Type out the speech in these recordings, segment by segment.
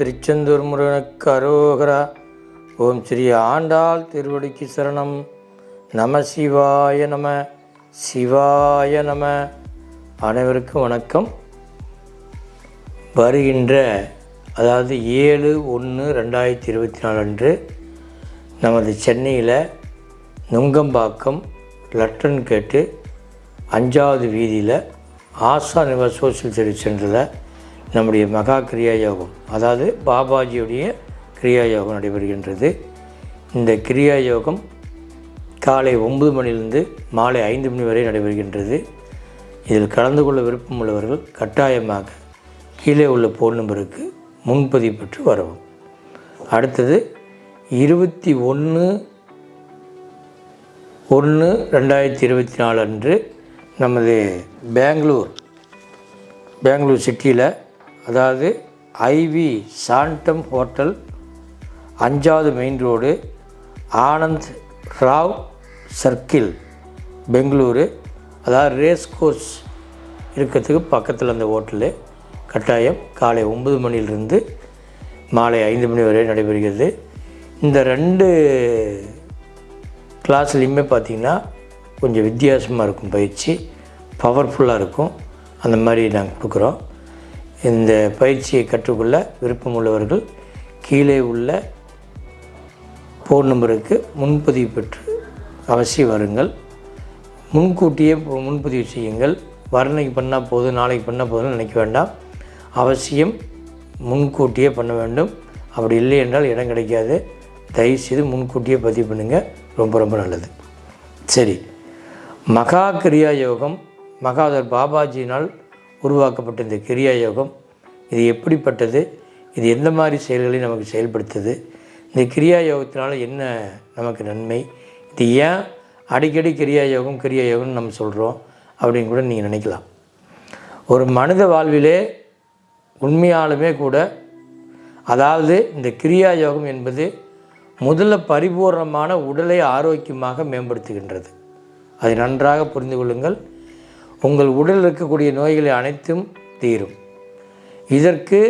திருச்செந்தூர் முருகனுக்கு அரோகரா. ஓம் ஸ்ரீ ஆண்டாள் திருவடிக்கு சரணம். நம சிவாய நம சிவாய நம. அனைவருக்கும் வணக்கம். வருகின்ற அதாவது ஏழு ஒன்று ரெண்டாயிரத்தி இருபத்தி நாலு அன்று நமது சென்னையில் நுங்கம்பாக்கம் லட்டன் கேட்டு அஞ்சாவது வீதியில் ஆசா நிவாஸ் சோசியல் சர்வீஸ் சென்டரில் நம்முடைய மகா கிரியா யோகம் அதாவது பாபாஜியுடைய கிரியா யோகம் நடைபெறுகின்றது. இந்த கிரியா யோகம் காலை ஒன்பது மணிலிருந்து மாலை ஐந்து மணி வரை நடைபெறுகின்றது. இதில் கலந்து கொள்ள விருப்பம் உள்ளவர்கள் கட்டாயமாக கீழே உள்ள ஃபோன் நம்பருக்கு முன்பதிவு பெற்று வரவும். அடுத்தது இருபத்தி ஒன்று ஒன்று ரெண்டாயிரத்தி இருபத்தி நாலு அன்று நமது பெங்களூர் பெங்களூர் சிட்டியில் அதாவது ஐவி சாண்டம் ஹோட்டல் அஞ்சாவது main road Anand Rao circle Bengaluru. அதாவது ரேஸ் கோர்ஸ் இருக்கிறதுக்கு பக்கத்தில் அந்த ஹோட்டலு. கட்டாயம் காலை ஒன்பது மணியிலிருந்து மாலை ஐந்து மணி வரை நடைபெறுகிறது. இந்த ரெண்டு கிளாஸ்லேயுமே பார்த்திங்கன்னா கொஞ்சம் வித்தியாசமாக இருக்கும் பயிற்சி. பவர்ஃபுல்லாக இருக்கும். அந்த மாதிரி நாங்கள் கொடுக்குறோம். இந்த பயிற்சியை கற்றுக்கொள்ள விருப்பம் உள்ளவர்கள் கீழே உள்ள ஃபோன் நம்பருக்கு முன்பதிவு பெற்று அவசியம் வருங்கள். முன்கூட்டியே முன்பதிவு செய்யுங்கள். வர்ணைக்கு பண்ணால் போதும் நாளைக்கு பண்ணால் போதும்னு நினைக்க வேண்டாம். அவசியம் முன்கூட்டியே பண்ண வேண்டும். அப்படி இல்லை என்றால் இடம் கிடைக்காது. தயவுசெய்து முன்கூட்டியே பதிவு பண்ணுங்கள் ரொம்ப ரொம்ப நல்லது. சரி. மகா கிரியா யோகம் மகாதர் பாபாஜியினால் உருவாக்கப்பட்ட இந்த கிரியா யோகம் இது எப்படிப்பட்டது? இது எந்த மாதிரி செயல்களை நமக்கு செயல்படுத்துது? இந்த கிரியா யோகத்தினால என்ன நமக்கு நன்மை? இது ஏன் அடிக்கடி கிரியா யோகம் கிரியா யோகம்னு நம்ம சொல்கிறோம் அப்படின்னு கூட நீங்கள் நினைக்கலாம். ஒரு மனித வாழ்விலே உண்மையாலுமே கூட அதாவது இந்த கிரியா யோகம் என்பது முதல்ல பரிபூர்ணமான உடலை ஆரோக்கியமாக மேம்படுத்துகின்றது. அதை நன்றாக புரிந்து கொள்ளுங்கள். உங்கள் உடலில் இருக்கக்கூடிய நோய்களை அனைத்தும் தீரும். இதற்கு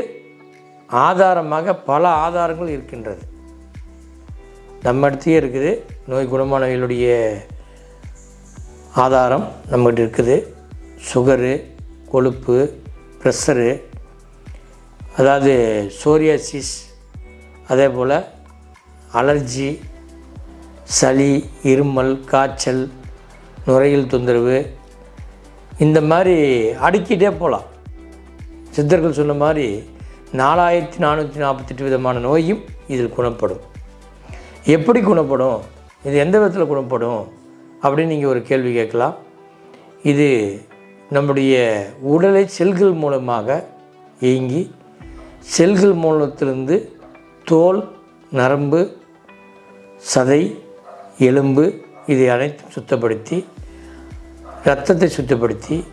ஆதாரமாக பல ஆதாரங்கள் இருக்கின்றது. நம்ம இடத்தையே இருக்குது. நோய் குணமானவர்களுடைய ஆதாரம் நம்மகிட்ட இருக்குது. சுகரு கொழுப்பு ப்ரெஷரு அதாவது சோரியாசிஸ் அதே போல் அலர்ஜி சளி இருமல் காய்ச்சல் நுரையீரல் தொந்தரவு இந்த மாதிரி அடுக்கிட்டே போகலாம். சித்தர்கள் சொன்ன மாதிரி நாலாயிரத்தி நானூற்றி நாற்பத்தெட்டு விதமான நோயும் இதில் குணப்படும். எப்படி குணப்படும்? இது எந்த விதத்தில் குணப்படும்? அப்படின்னு நீங்கள் ஒரு கேள்வி கேட்கலாம். இது நம்முடைய உடலை செல்கள் மூலமாக இயங்கி செல்கள் மூலத்திலிருந்து தோல் நரம்பு சதை எலும்பு இதை அனைத்தும் சுத்தப்படுத்தி இரத்தத்தை சுத்தப்படுத்தி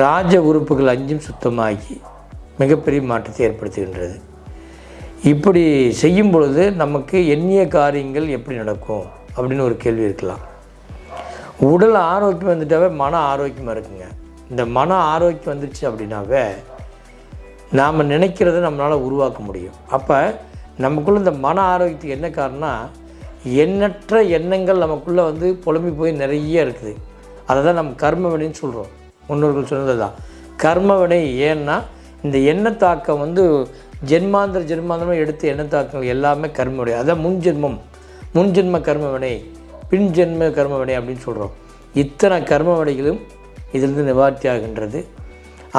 ராஜ உறுப்புகள் அஞ்சும் சுத்தமாகி மிகப்பெரிய மாற்றத்தை ஏற்படுத்துகின்றது. இப்படி செய்யும் பொழுது நமக்கு எண்ணிய காரியங்கள் எப்படி நடக்கும்? அப்படின்னு ஒரு கேள்வி இருக்கலாம். உடல் ஆரோக்கியம் வந்துட்டாவே மன ஆரோக்கியமாக இருக்குங்க. இந்த மன ஆரோக்கியம் வந்துருச்சு அப்படின்னாவே நாம் நினைக்கிறத நம்மளால் உருவாக்க முடியும். அப்போ நமக்குள்ள இந்த மன ஆரோக்கியத்துக்கு என்ன காரணம்னா எண்ணற்ற எண்ணங்கள் நமக்குள்ளே வந்து புலம்பி போய் நிறைய இருக்குது. அதை தான் நம்ம கர்ம வினைன்னு சொல்கிறோம் முன்னோர்கள் சொன்னது தான் கர்மவினை ஏன்னா இந்த எண்ணத்தாக்கம் வந்து ஜென்மாந்திர ஜென்மாந்திரமாக எடுத்த எண்ணத்தாக்கங்கள் எல்லாமே கர்மவினை. அதான் முன் ஜென்மம். முன் ஜென்ம கர்மவினை பின் ஜென்ம அப்படின்னு சொல்கிறோம் இத்தனை கர்மவினைகளும் இதிலிருந்து நிவார்த்தி ஆகின்றது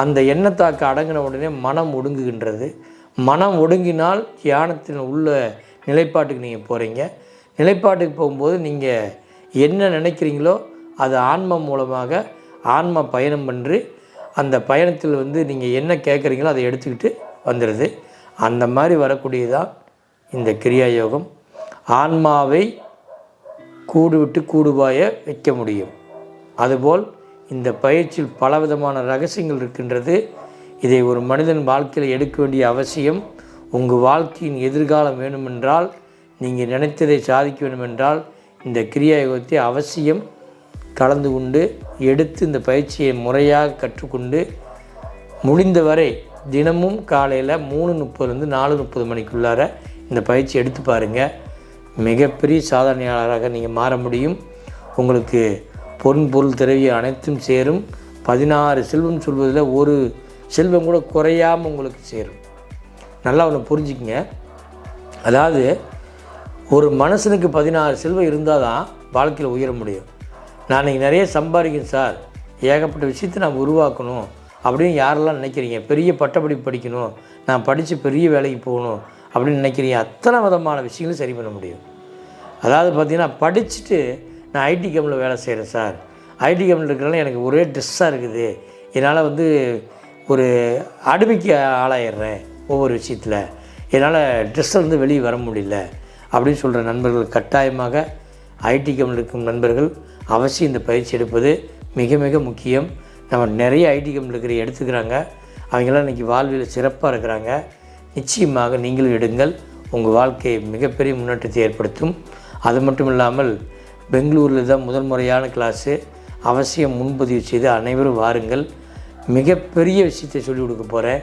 அந்த எண்ணத்தாக்க அடங்கின உடனே மனம் ஒடுங்குகின்றது. மனம் ஒடுங்கினால் தியானத்தின் உள்ள நிலைப்பாட்டுக்கு நீங்கள் போகிறீங்க நிலைப்பாட்டுக்கு போகும்போது நீங்கள் என்ன நினைக்கிறீங்களோ அது ஆன்மம் மூலமாக ஆன்மா பயணம் பண்ணி அந்த பயணத்தில் வந்து நீங்கள் என்ன கேட்குறீங்களோ அதை எடுத்துக்கிட்டு வந்துடுது அந்த மாதிரி வரக்கூடியதான் இந்த கிரியா யோகம் ஆன்மாவை கூடு விட்டு கூடுபாய வைக்க முடியும். அதுபோல் இந்த பயிற்சியில் பலவிதமான ரகசியங்கள் இருக்கின்றது. இதை ஒரு மனிதன் வாழ்க்கையில் எடுக்க வேண்டிய அவசியம் உங்கள் வாழ்க்கையின் எதிர்காலம் வேண்டுமென்றால் நீங்கள் நினைத்ததை சாதிக்க வேண்டுமென்றால் இந்த கிரியா யோகத்தை அவசியம் கலந்து கொண்டு எடுத்து இந்த பயிற்சியை முறையாக கற்றுக்கொண்டு முடிந்தவரை தினமும் காலையில் மூணு முப்பதுலேருந்து நாலு முப்பது மணிக்குள்ளார இந்த பயிற்சி எடுத்து பாருங்கள் மிகப்பெரிய சாதனையாளராக நீங்கள் மாற முடியும். உங்களுக்கு பொன் பொருள் திரவியம் அனைத்தும் சேரும். பதினாறு செல்வம் சொல்வதில் ஒரு செல்வம் கூட குறையாமல் உங்களுக்கு சேரும். நல்லா ஒன்று புரிஞ்சுக்கங்க. அதாவது ஒரு மனுஷனுக்கு பதினாறு செல்வம் இருந்தால் தான் வாழ்க்கையில் உயர முடியும். நான் இன்றைக்கி நிறைய சம்பாதிக்கணும் சார். ஏகப்பட்ட விஷயத்தை நான் உருவாக்கணும் அப்படின்னு யாரெல்லாம் நினைக்கிறீங்க? பெரிய பட்டப்படிப்பு படிக்கணும். நான் படித்து பெரிய வேலைக்கு போகணும் அப்படின்னு நினைக்கிறீங்க? அத்தனை விதமான விஷயங்களும் சரி பண்ண முடியும். அதாவது பார்த்திங்கன்னா படிச்சுட்டு நான் ஐடி கம்பெனியில் வேலை செய்கிறேன் சார். ஐடி கம்பெனியில் இருக்கிறனால எனக்கு ஒரே ட்ரெஸ்ஸாக இருக்குது. என்னால் வந்து ஒரு அடிமைக்கு ஆளாயிடுறேன் ஒவ்வொரு விஷயத்தில். என்னால் ட்ரெஸ்ஸிலேருந்து வெளியே வர முடியல அப்படின்னு சொல்கிற நண்பர்கள் கட்டாயமாக ஐடி கம்பெனியில் இருக்கும் நண்பர்கள் அவசியம் இந்த பயிற்சி எடுப்பது மிக மிக முக்கியம். நம்ம நிறைய ஐடி கம்பெனியில் இருக்கிற எடுத்துக்கிறாங்க. அவங்களாம் இன்றைக்கி வாழ்வில் சிறப்பாக இருக்கிறாங்க. நிச்சயமாக நீங்களும் எடுங்கள். உங்கள் வாழ்க்கையை மிகப்பெரிய முன்னேற்றத்தை ஏற்படுத்தும். அது மட்டும் இல்லாமல் பெங்களூரில் தான் முதல் முறையான கிளாஸு அவசியம் முன்பதிவு செய்து அனைவரும் வாருங்கள். மிகப்பெரிய விஷயத்தை சொல்லிக் கொடுக்க போகிறேன்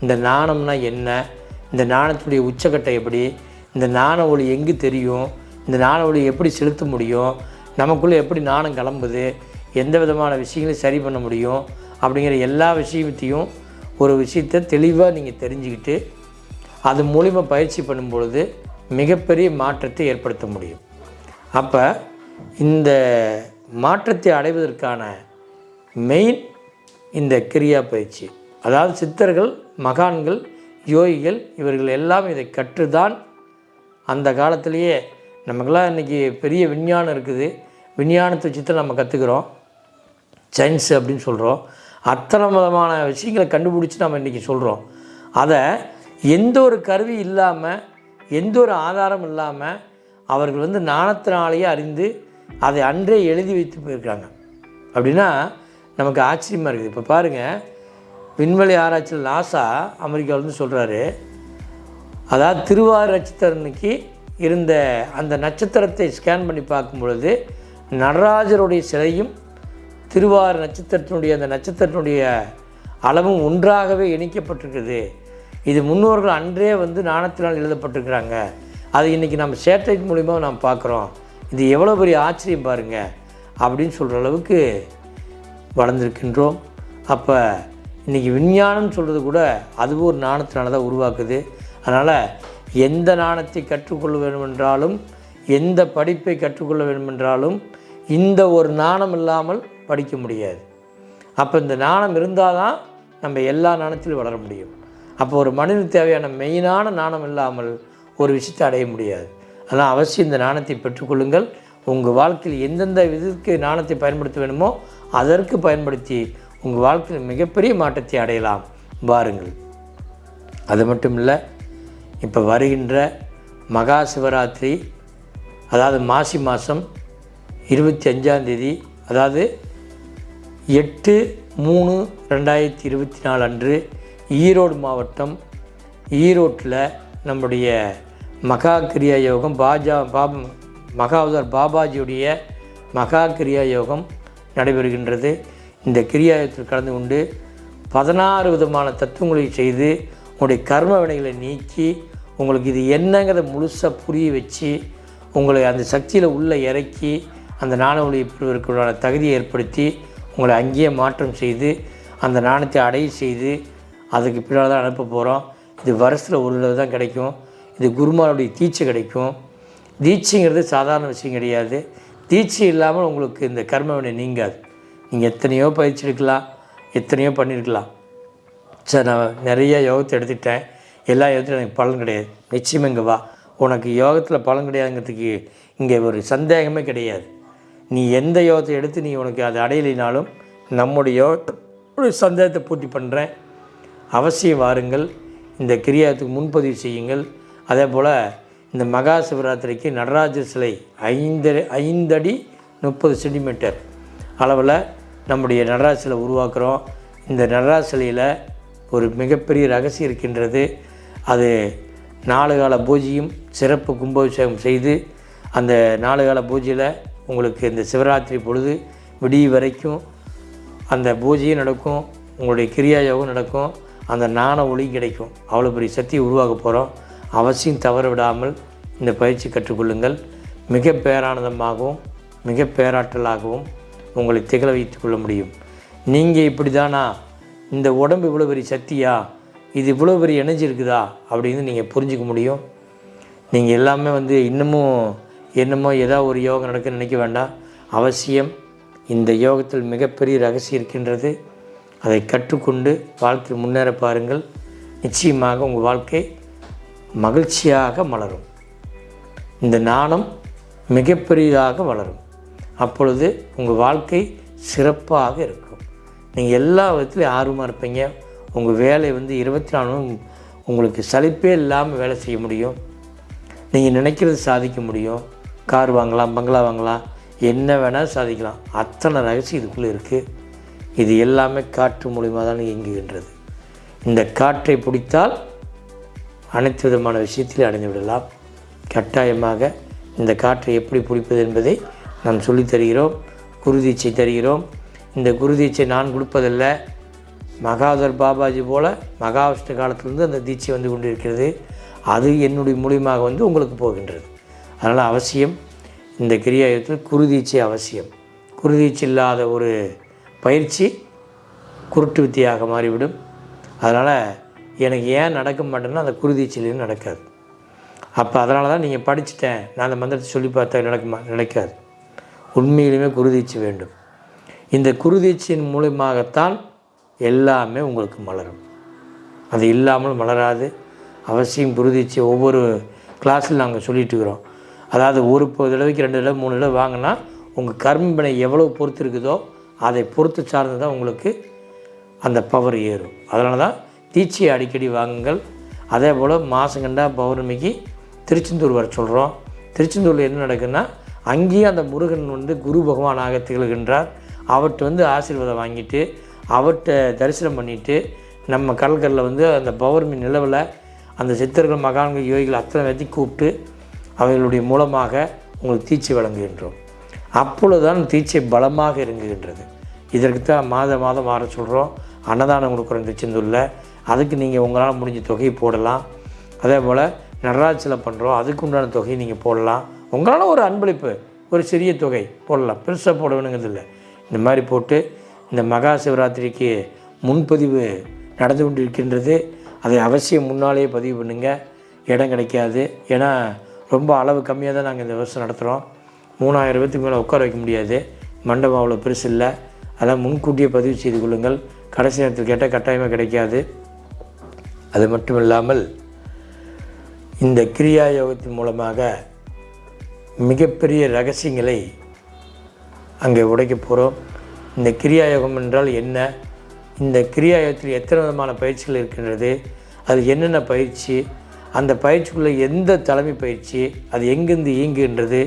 இந்த நாணம்னா என்ன? இந்த நாணத்துடைய உச்சக்கட்டை எப்படி? இந்த நாண ஒளி எங்கே தெரியும்? இந்த நாண ஒளி எப்படி செலுத்த முடியும்? நமக்குள்ளே எப்படி நாணம் கிளம்புது எந்த விதமான விஷயங்களையும் சரி பண்ண முடியும் அப்படிங்கிற எல்லா விஷயத்தையும் ஒரு விஷயத்தை தெளிவாக நீங்கள் தெரிஞ்சுக்கிட்டு அது மூலிமா பயிற்சி பண்ணும் பொழுது மிகப்பெரிய மாற்றத்தை ஏற்படுத்த முடியும். அப்போ இந்த மாற்றத்தை அடைவதற்கான மெயின் இந்த கிரியா பயிற்சி. அதாவது சித்தர்கள் மகான்கள் யோகிகள் இவர்கள் எல்லாம் இதை கற்றுதான் அந்த காலத்திலேயே நமக்கெல்லாம் இன்றைக்கி பெரிய விஞ்ஞானம் இருக்குது. விஞ்ஞானத்தை வச்சு தான் நம்ம கற்றுக்குறோம் சயின்ஸு அப்படின்னு சொல்கிறோம் அத்தனை விதமான விஷயங்களை கண்டுபிடிச்சி நம்ம இன்றைக்கி சொல்கிறோம் அதை எந்த ஒரு கருவி இல்லாமல் எந்த ஒரு ஆதாரம் இல்லாமல் அவர்கள் வந்து நாணத்தினாலேயே அறிந்து அதை அன்றே எழுதி வைத்து போயிருக்காங்க. அப்படின்னா நமக்கு ஆச்சரியமாக இருக்குது. இப்போ பாருங்கள் விண்வெளி ஆராய்ச்சியில் நாசா அமெரிக்காவிலேருந்து சொல்கிறாரு அதாவது திருவாரூர் நட்சத்திரனுக்கு இருந்த அந்த நட்சத்திரத்தை ஸ்கேன் பண்ணி பார்க்கும் பொழுது நடராஜருடைய சிலையும் திருவாறு நட்சத்திரத்தினுடைய அந்த நட்சத்திரத்தினுடைய அளவும் ஒன்றாகவே இணைக்கப்பட்டிருக்குது. இது முன்னோர்கள் அன்றே வந்து நாணத்தினால் எழுதப்பட்டிருக்கிறாங்க. அது இன்றைக்கி நம்ம சேட்டலைட் மூலிமா நாம் பார்க்குறோம். இது எவ்வளோ பெரிய ஆச்சரியம் பாருங்கள் அப்படின்னு சொல்கிற அளவுக்கு வளர்ந்துருக்கின்றோம். அப்போ இன்றைக்கி விஞ்ஞானம் சொல்கிறது கூட அதுவும் ஒரு நாணத்தினால தான் உருவாக்குது. அதனால் எந்த நாணத்தை கற்றுக்கொள்ள வேண்டுமென்றாலும் எந்த படிப்பை கற்றுக்கொள்ள வேண்டுமென்றாலும் இந்த ஒரு நாணம் இல்லாமல் படிக்க முடியாது. அப்போ இந்த நாணம் இருந்தால் தான் நம்ம எல்லா நாணத்திலும் வளர முடியும். அப்போ ஒரு மனிதனுக்கு தேவையான மெயினான நாணம் இல்லாமல் ஒரு விஷயத்தை அடைய முடியாது. அதனால் அவசியம் இந்த நாணத்தை பெற்றுக்கொள்ளுங்கள். உங்கள் வாழ்க்கையில் எந்தெந்த விதத்துக்கு நாணத்தை பயன்படுத்த வேணுமோ அதற்கு பயன்படுத்தி உங்கள் வாழ்க்கையில் மிகப்பெரிய மாற்றத்தை அடையலாம். வாருங்கள். அது மட்டும் இல்லை இப்போ வருகின்ற மகா சிவராத்திரி அதாவது மாசி மாதம் இருபத்தி அஞ்சாந்தேதி அதாவது எட்டு மூணு ரெண்டாயிரத்தி இருபத்தி நாலு அன்று ஈரோடு மாவட்டம் ஈரோட்டில் நம்முடைய மகா கிரியா யோகம் பாஜா பாப் மகாவதர் பாபாஜியுடைய மகா கிரியா யோகம் நடைபெறுகின்றது. இந்த கிரியாயத்தில் கலந்து கொண்டு பதினாறு விதமான தத்துவங்களை செய்து உங்களுடைய கர்ம வினைகளை நீக்கி உங்களுக்கு இது என்னங்கிறத முழுசாக புரிய வச்சு உங்களை அந்த சக்தியில் உள்ளே இறக்கி அந்த நாண ஒளியை பெறுவதற்குள்ளான தகுதியை ஏற்படுத்தி உங்களை அங்கேயே மாற்றம் செய்து அந்த நாணத்தை அடைய செய்து அதுக்கு பின்னால் தான் அனுப்ப போகிறோம் இது வருஷத்தில் ஒரு தடவை தான் கிடைக்கும். இது குருமானுடைய தீட்சை கிடைக்கும். தீட்சைங்கிறது சாதாரண விஷயம் கிடையாது. தீட்சை இல்லாமல் உங்களுக்கு இந்த கர்மவினை நீங்காது. நீங்கள் எத்தனையோ பயிற்சி எடுக்கலாம் எத்தனையோ பண்ணியிருக்கலாம். சார் நான் நிறைய யோகத்தை எடுத்துட்டேன் எல்லா யோகத்திலும் எனக்கு பலன் கிடையாது. நிச்சயம் இங்கே வா. உனக்கு யோகத்தில் பலன் கிடையாதுங்கிறதுக்கு இங்கே ஒரு சந்தேகமே கிடையாது. நீ எந்த யோகத்தை எடுத்து நீ உனக்கு அது அடையலைனாலும் நம்முடைய யோகத்தை சந்தேகத்தை பூர்த்தி பண்ணுறேன் அவசியம் வாருங்கள். இந்த கிரியாத்துக்கு முன்பதிவு செய்யுங்கள். அதே போல் இந்த மகா சிவராத்திரிக்கு நடராஜர் சிலை ஐந்து ஐந்தடி முப்பது சென்டிமீட்டர் அளவில் நம்முடைய நடராஜ சிலை உருவாக்குறோம். இந்த நடராஜ சிலையில் ஒரு மிகப்பெரிய ரகசியம் இருக்கின்றது. அது நாலு கால பூஜையும் சிறப்பு கும்பாபிஷேகம் செய்து அந்த நாலு கால பூஜையில் உங்களுக்கு இந்த சிவராத்திரி பொழுது விடிய வரைக்கும் அந்த பூஜையும் நடக்கும் உங்களுடைய கிரியா யோகம் நடக்கும் அந்த நாண ஒளி கிடைக்கும். அவ்வளோ பெரிய சக்தியை உருவாக்க போகிறோம் அவசியம் தவற விடாமல் இந்த பயிற்சி கற்றுக்கொள்ளுங்கள். மிக பேரானந்தமாகவும் மிக பேராற்றலாகவும் உங்களை திகழ வைத்து கொள்ள முடியும். நீங்கள் இப்படி தானா இந்த உடம்பு இவ்வளோ பெரிய சக்தியா? இது இவ்வளோ பெரிய எனர்ஜி இருக்குதா? அப்படின்னு நீங்கள் புரிஞ்சிக்க முடியும். நீங்கள் எல்லாமே வந்து இன்னமும் என்னமோ ஏதாவது ஒரு யோகம் நடக்க நினைக்க வேண்டாம். அவசியம் இந்த யோகத்தில் மிகப்பெரிய ரகசியம் இருக்கின்றது. அதை கற்றுக்கொண்டு வாழ்க்கையில் முன்னேற பாருங்கள். நிச்சயமாக உங்கள் வாழ்க்கை மகிழ்ச்சியாக மலரும். இந்த நாணம் மிகப்பெரியதாக வளரும். அப்பொழுது உங்கள் வாழ்க்கை சிறப்பாக இருக்கும். நீங்கள் எல்லா விதத்துலையும் ஆர்வமாக இருப்பீங்க. உங்கள் வேலை வந்து இருபத்தி நாலு உங்களுக்கு சலிப்பே இல்லாமல் வேலை செய்ய முடியும். நீங்கள் நினைக்கிறது சாதிக்க முடியும். கார் வாங்கலாம் பங்களா வாங்கலாம் என்ன வேணால் சாதிக்கலாம். அத்தனை ரகசியம் இதுக்குள்ளே இருக்குது இது எல்லாமே காற்று மூலிமா தான் இயங்குகின்றது. இந்த காற்றை பிடித்தால் அனைத்து விதமான விஷயத்திலே அடைந்து விடலாம். கட்டாயமாக இந்த காற்றை எப்படி பிடிப்பது என்பதை நாம் சொல்லித்தருகிறோம் தருகிறோம் தருகிறோம். இந்த குருதீச்சை நான் கொடுப்பதல்ல. மகாதர் பாபாஜி போல மகாவிஷ்ணு காலத்திலிருந்து அந்த தீட்சை வந்து கொண்டிருக்கிறது. அது என்னுடைய மூலியமாக வந்து உங்களுக்கு போகின்றது. அதனால் அவசியம் இந்த கிரியாயத்தில் குருதீட்சை அவசியம். குருதீச்சு இல்லாத ஒரு பயிற்சி குருட்டு வித்தியாக மாறிவிடும். அதனால் எனக்கு ஏன் நடக்க மாட்டேன்னா அந்த குருதீச்சிலையும் நடக்காது. அப்போ அதனால தான் நீங்கள் படிச்சுட்டேன். நான் அந்த மந்திரத்தை சொல்லி பார்த்தா நடக்குமா நடக்காது. உண்மையிலுமே குருதீச்சு வேண்டும். இந்த குருதீச்சின் மூலயமாகத்தான் எல்லாமே உங்களுக்கு மலரும். அது இல்லாமல் மலராது. அவசியம் குருதீச்சு ஒவ்வொரு கிளாஸில் நாங்கள் சொல்லிட்டு இருக்கிறோம். அதாவது ஒரு தடவைக்கு ரெண்டு தடவை மூணு தடவை வாங்கினா உங்கள் கர்மவினை எவ்வளோ பொறுத்து இருக்குதோ அதை பொறுத்து சார்ந்து தான் உங்களுக்கு அந்த பவர் ஏறும். அதனால தான் தீட்சியை அடிக்கடி வாங்குங்கள். அதே போல் மாதம் கண்டா பௌர்ணமிக்கு திருச்செந்தூர் வர சொல்கிறோம் திருச்செந்தூரில் என்ன நடக்குதுன்னா அங்கேயும் அந்த முருகன் வந்து குரு பகவானாக திகழ்கின்றார். அவர்கிட்ட வந்து ஆசீர்வாதம் வாங்கிட்டு அவர்கிட்ட தரிசனம் பண்ணிவிட்டு நம்ம கடற்கரில் வந்து அந்த பௌர்ணமி நிலவில் அந்த சித்தர்கள் மகான்கள் யோகிகள் அத்தனை பேர்த்தையும் கூப்பிட்டு அவைகளுடைய மூலமாக உங்களுக்கு தீட்சை வழங்குகின்றோம். அப்பொழுதுதான் தீட்சை பலமாக இறங்குகின்றது. இதற்கு தான் மாத மாதம் மாற சொல்கிறோம் அன்னதானம் கொடுக்குறோம் திருச்செந்தூரில் அதுக்கு நீங்கள் உங்களால் முடிஞ்ச தொகையை போடலாம். அதே போல் நடராஜில் பண்ணுறோம் அதுக்கு உண்டான தொகையை நீங்கள் போடலாம். உங்களால் ஒரு அன்பளிப்பு ஒரு சிறிய தொகை போடலாம். பெருசாக போட வேணுங்கிறதில்ல இந்த மாதிரி போட்டு இந்த மகா சிவராத்திரிக்கு முன்பதிவு நடந்து கொண்டிருக்கின்றது. அதை அவசியம் முன்னாலேயே பதிவு பண்ணுங்கள் இடம் கிடைக்காது. ஏன்னா ரொம்ப அளவு கம்மியாக தான் நாங்கள் இந்த வருஷம் நடத்துகிறோம் மூணாயிரம் பேத்துக்கு மேலே உட்கார வைக்க முடியாது. மண்டபம் அவ்வளோ பெருசு இல்லை. அதான் முன்கூட்டியே பதிவு செய்து கொள்ளுங்கள். கடைசி நேரத்தில் கேட்டால் கட்டாயமாக கிடைக்காது. அது மட்டும் இல்லாமல் இந்த கிரியா யோகத்தின் மூலமாக மிகப்பெரிய ரகசியங்களை அங்கே உடைக்க போகிறோம் இந்த கிரியா யோகம் என்றால் என்ன? இந்த கிரியா யோகத்தில் எத்தனை விதமான பயிற்சிகள் இருக்கின்றது? அது என்னென்ன பயிற்சி? அந்த பயிற்சிக்குள்ளே எந்த தலைமை பயிற்சி அது எங்கேருந்து இயங்குகின்றது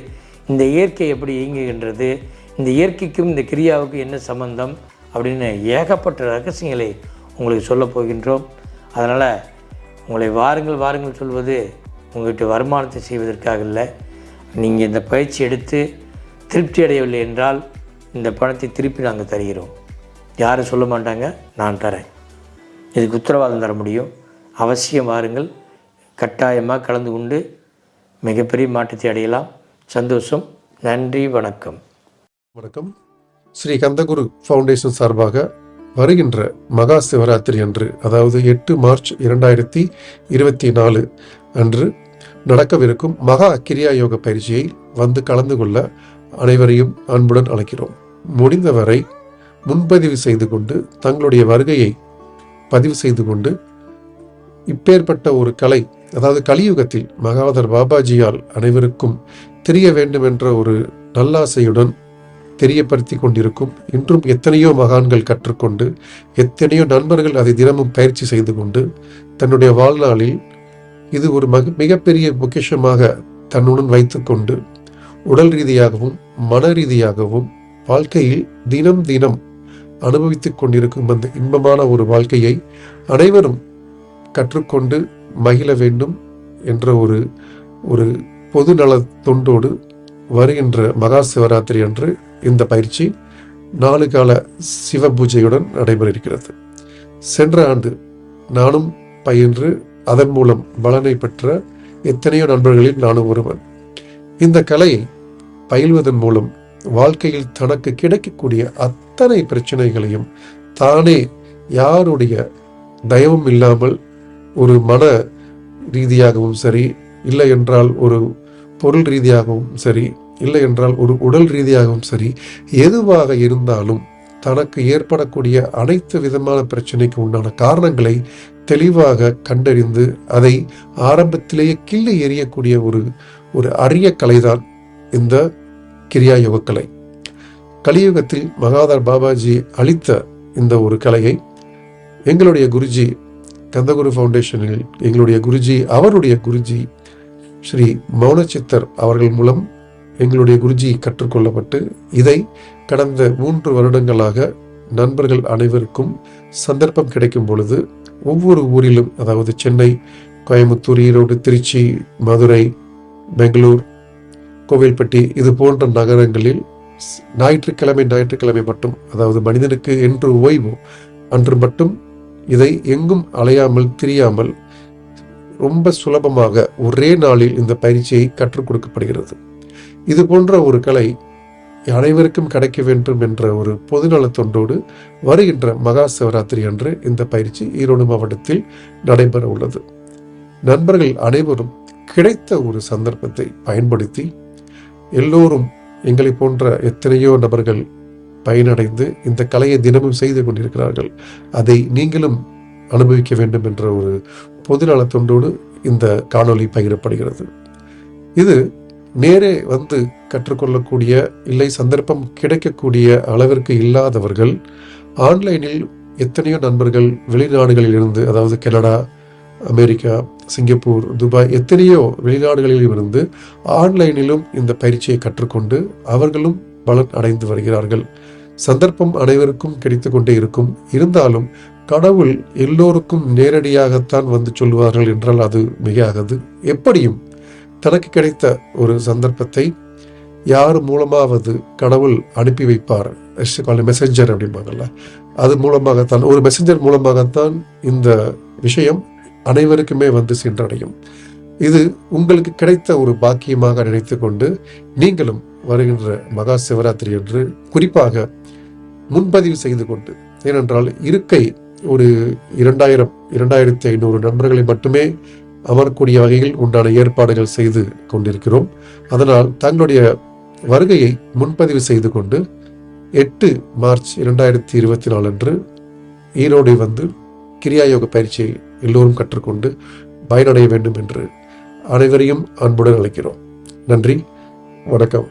இந்த இயற்கை எப்படி இயங்குகின்றது இந்த இயற்கைக்கும் இந்த கிரியாவுக்கும் என்ன சம்பந்தம் அப்படின்னு ஏகப்பட்ட ரகசியங்களை உங்களுக்கு சொல்லப் போகின்றோம். அதனால் உங்களை வாருங்கள் வாருங்கள் சொல்வது உங்கள்கிட்ட வருமானத்தை செய்வதற்காக இல்லை நீங்கள் இந்த பயிற்சி எடுத்து திருப்தி அடையவில்லை என்றால் இந்த பணத்தை திருப்பி நாங்கள் தருகிறோம். யாரும் சொல்ல மாட்டாங்க நான் தரேன். இதுக்கு உத்தரவாதம் தர முடியும். அவசியம் வாருங்கள். கட்டாயமாக கலந்து கொண்டு மிகப்பெரிய மாற்றத்தை அடையலாம். சந்தோஷம். நன்றி. வணக்கம். வணக்கம். ஸ்ரீ கந்தகுரு ஃபவுண்டேஷன் சார்பாக வருகின்ற மகா சிவராத்திரி அன்று அதாவது எட்டு மார்ச் இரண்டாயிரத்தி இருபத்தி நாலு அன்று நடக்கவிருக்கும் மகா கிரியா யோக பயிற்சியை வந்து கலந்து கொள்ள அனைவரையும் அன்புடன் அழைக்கிறோம். முடிந்தவரை முன்பதிவு செய்து கொண்டு தங்களுடைய வருகையை பதிவு செய்து கொண்டு இப்பேற்பட்ட ஒரு கலை அதாவது கலியுகத்தில் மகாவதர் பாபாஜியால் அனைவருக்கும் தெரிய வேண்டும் என்ற ஒரு நல்லாசையுடன் தெரியப்படுத்தி கொண்டிருக்கும் இன்றும் எத்தனையோ மகான்கள் கற்றுக்கொண்டு எத்தனையோ நண்பர்கள் அதை தினமும் பயிற்சி செய்து கொண்டு தன்னுடைய வாழ்நாளில் இது ஒரு மக மிகப்பெரிய பொக்கிஷமாக தன்னுடன் வைத்துக்கொண்டு உடல் ரீதியாகவும் மன ரீதியாகவும் வாழ்க்கையில் தினம் தினம் அனுபவித்துக் கொண்டிருக்கும் அந்த இன்பமான ஒரு வாழ்க்கையை அனைவரும் கற்றுக்கொண்டு மகிழ வேண்டும் என்ற ஒரு ஒரு பொது நல தொண்டோடு வருகின்ற மகா சிவராத்திரி அன்று இந்த பயிற்சி நாலு கால சிவ பூஜையுடன் நடைபெற இருக்கிறது. சென்ற ஆண்டு நானும் பயின்று அதன் மூலம் பலனை பெற்ற எத்தனையோ நண்பர்களில் நானும் ஒருவன். இந்த கலையை பயில்வதன் மூலம் வாழ்க்கையில் தனக்கு கிடைக்கக்கூடிய அத்தனை பிரச்சனைகளையும் தானே யாருடைய தயவும் இல்லாமல் ஒரு மன ரீதியாகவும் சரி இல்லை என்றால் ஒரு பொருள் ரீதியாகவும் சரி இல்லை என்றால் ஒரு உடல் ரீதியாகவும் சரி எதுவாக இருந்தாலும் தனக்கு ஏற்படக்கூடிய அனைத்து விதமான பிரச்சனைக்கு உண்டான காரணங்களை தெளிவாக கண்டறிந்து அதை ஆரம்பத்திலேயே கிள்ளி எறியக்கூடிய ஒரு ஒரு அரிய கலைதான் இந்த கிரியா யோக கலை. கலியுகத்தில் மகாதார் பாபாஜி அளித்த இந்த ஒரு கலையை எங்களுடைய குருஜி கந்தகுரு ஃபவுண்டேஷனில் எங்களுடைய குருஜி அவருடைய குருஜி ஸ்ரீ மௌனச்சித்தர் அவர்கள் மூலம் எங்களுடைய குருஜி கற்றுக்கொள்ளப்பட்டு இதை கடந்த மூன்று வருடங்களாக நண்பர்கள் அனைவருக்கும் சந்தர்ப்பம் கிடைக்கும் பொழுது ஒவ்வொரு ஊரிலும் அதாவது சென்னை கோயம்புத்தூர் ஈரோடு திருச்சி மதுரை பெங்களூர் கோவில்பட்டி இது போன்ற நகரங்களில் ஸ்- ஞாயிற்றுக்கிழமை ஞாயிற்றுக்கிழமை மட்டும் அதாவது மனிதனுக்கு என்று ஓய்வு அன்று மட்டும் இதை எங்கும் அலையாமல் திரியாமல் ரொம்ப சுலபமாக ஒரே நாளில் இந்த பயிற்சியை கற்றுக் கொடுக்கப்படுகிறது. இது போன்ற ஒரு கலை அனைவருக்கும் கிடைக்க வேண்டும் என்ற ஒரு பொதுநல தொண்டோடு வருகின்ற மகா சிவராத்திரி அன்று இந்த பயிற்சி ஈரோடு மாவட்டத்தில் நடைபெற உள்ளது. நண்பர்கள் அனைவரும் கிடைத்த ஒரு சந்தர்ப்பத்தை பயன்படுத்தி எல்லோரும் எங்களை போன்ற எத்தனையோ நபர்கள் பயனடைந்து இந்த கலையை தினமும் செய்து கொண்டிருக்கிறார்கள். அதை நீங்களும் அனுபவிக்க வேண்டும் என்ற ஒரு பொது தொண்டோடு இந்த காணொளி பகிரப்படுகிறது. இது நேரே வந்து கற்றுக்கொள்ளக்கூடிய இல்லை சந்தர்ப்பம் கிடைக்கக்கூடிய அளவிற்கு இல்லாதவர்கள் ஆன்லைனில் எத்தனையோ நண்பர்கள் வெளிநாடுகளில் இருந்து அதாவது கனடா அமெரிக்கா சிங்கப்பூர் துபாய் எத்தனையோ வெளிநாடுகளில் இருந்து ஆன்லைனிலும் இந்த பயிற்சியை கற்றுக்கொண்டு அவர்களும் பலன் அடைந்து வருகிறார்கள். சந்தர்ப்பம் அனைவருக்கும் கிடைத்து கொண்டே இருக்கும். இருந்தாலும் கடவுள் எல்லோருக்கும் நேரடியாகத்தான் வந்து சொல்வார்கள் என்றால் அது மிகையாகது. எப்படியும் தனக்கு கிடைத்த ஒரு சந்தர்ப்பத்தை யார் மூலமாவது கடவுள் அனுப்பி வைப்பார். மெசஞ்சர் அப்படிம்பாங்கல்ல. அது மூலமாகத்தான் ஒரு மெசஞ்சர் மூலமாகத்தான் இந்த விஷயம் அனைவருக்குமே வந்து சென்றடையும். இது உங்களுக்கு கிடைத்த ஒரு பாக்கியமாக நினைத்து கொண்டு நீங்களும் வருகின்ற மகா சிவராத்திரி என்று குறிப்பாக முன்பதிவு செய்து கொண்டு ஏனென்றால் இருக்கை ஒரு இரண்டாயிரம் இரண்டாயிரத்தி ஐநூறு நண்பர்களை மட்டுமே அமரக்கூடிய வகையில் உண்டான ஏற்பாடுகள் செய்து கொண்டிருக்கிறோம். அதனால் தங்களுடைய வருகையை முன்பதிவு செய்து கொண்டு எட்டு மார்ச் இரண்டாயிரத்தி இருபத்தி நாலு அன்று ஈரோடு வந்து கிரியாயோக பயிற்சியை எல்லோரும் கற்றுக்கொண்டு பயனடைய வேண்டும் என்று அனைவரையும் அன்புடன் அழைக்கிறோம். நன்றி வணக்கம்.